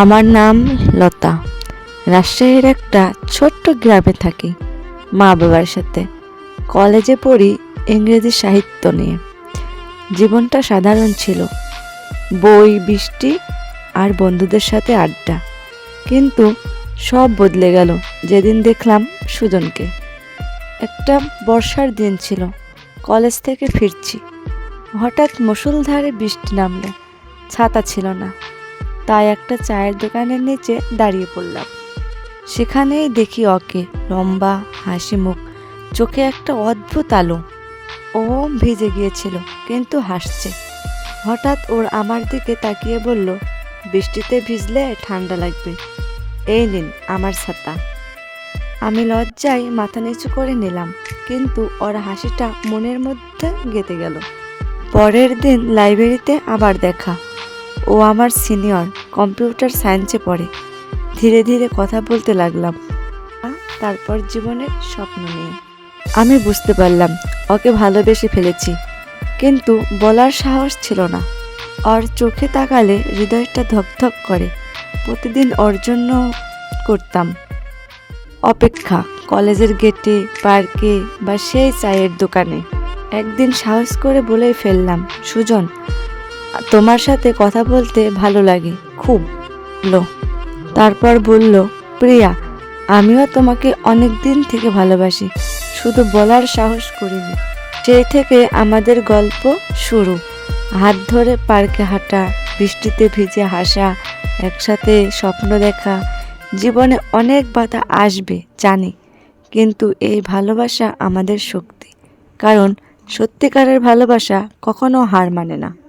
আমার নাম লতা। রাজশাহীর একটা ছোট্ট গ্রামে থাকি মা বাবার সাথে। কলেজে পড়ি ইংরেজি সাহিত্য নিয়ে। জীবনটা সাধারণ ছিল। বই, বৃষ্টি আর বন্ধুদের সাথে আড্ডা। কিন্তু সব বদলে গেল যেদিন দেখলাম সুজনকে। একটা বর্ষার দিন ছিল, কলেজ থেকে ফিরছি। হঠাৎ মুষলধারে বৃষ্টি নামলো। ছাতা ছিল না। তাই একটা চায়ের দোকানের নিচে দাঁড়িয়ে পড়লাম। সেখানেই দেখি ওকে লম্বা হাসি মুখ চোখে একটা অদ্ভুত আলো। ও ভিজে গিয়েছিল, কিন্তু হাসছে। হঠাৎ ওর আমার দিকে তাকিয়ে বলল, বৃষ্টিতে ভিজলে ঠান্ডা লাগবে। এই নিন আমার ছাতা। আমি লজ্জায় মাথা নিচু করে নিলাম, কিন্তু ওর হাসিটা মনের মধ্যে গেঁথে গেল। পরের দিন লাইব্রেরিতে আবার দেখা। ও আমার সিনিয়র কম্পিউটার সায়েন্সে পড়ে। ধীরে ধীরে কথা বলতে লাগলাম। তারপর জীবনের স্বপ্ন নিয়ে। আমি বুঝতে পারলাম, ওকে ভালোবেসে ফেলেছি। কিন্তু বলার সাহস ছিল না। ওর চোখে তাকালে হৃদয়টা ধকধক করে। প্রতিদিন ওর জন্য করতাম। অপেক্ষা, কলেজের গেটে, পার্কে বা সেই চায়ের দোকানে। একদিন সাহস করে বলেই ফেললাম, সুজন তোমার সাথে কথা বলতে ভালো লাগে, খুব। লো। তারপর বলল, প্রিয়া, আমিও তোমাকে অনেক দিন থেকে ভালোবাসি, শুধু বলার সাহস করিনি। সেই থেকে আমাদের গল্প শুরু। হাত ধরে পার্কে হাঁটা, বৃষ্টিতে ভিজে হাসা, একসাথে স্বপ্ন দেখা, জীবনে অনেক বাধা আসবে, জানি। কিন্তু এই ভালোবাসা আমাদের শক্তি। কারণ সত্যিকারের ভালোবাসা কখনো হার মানে না।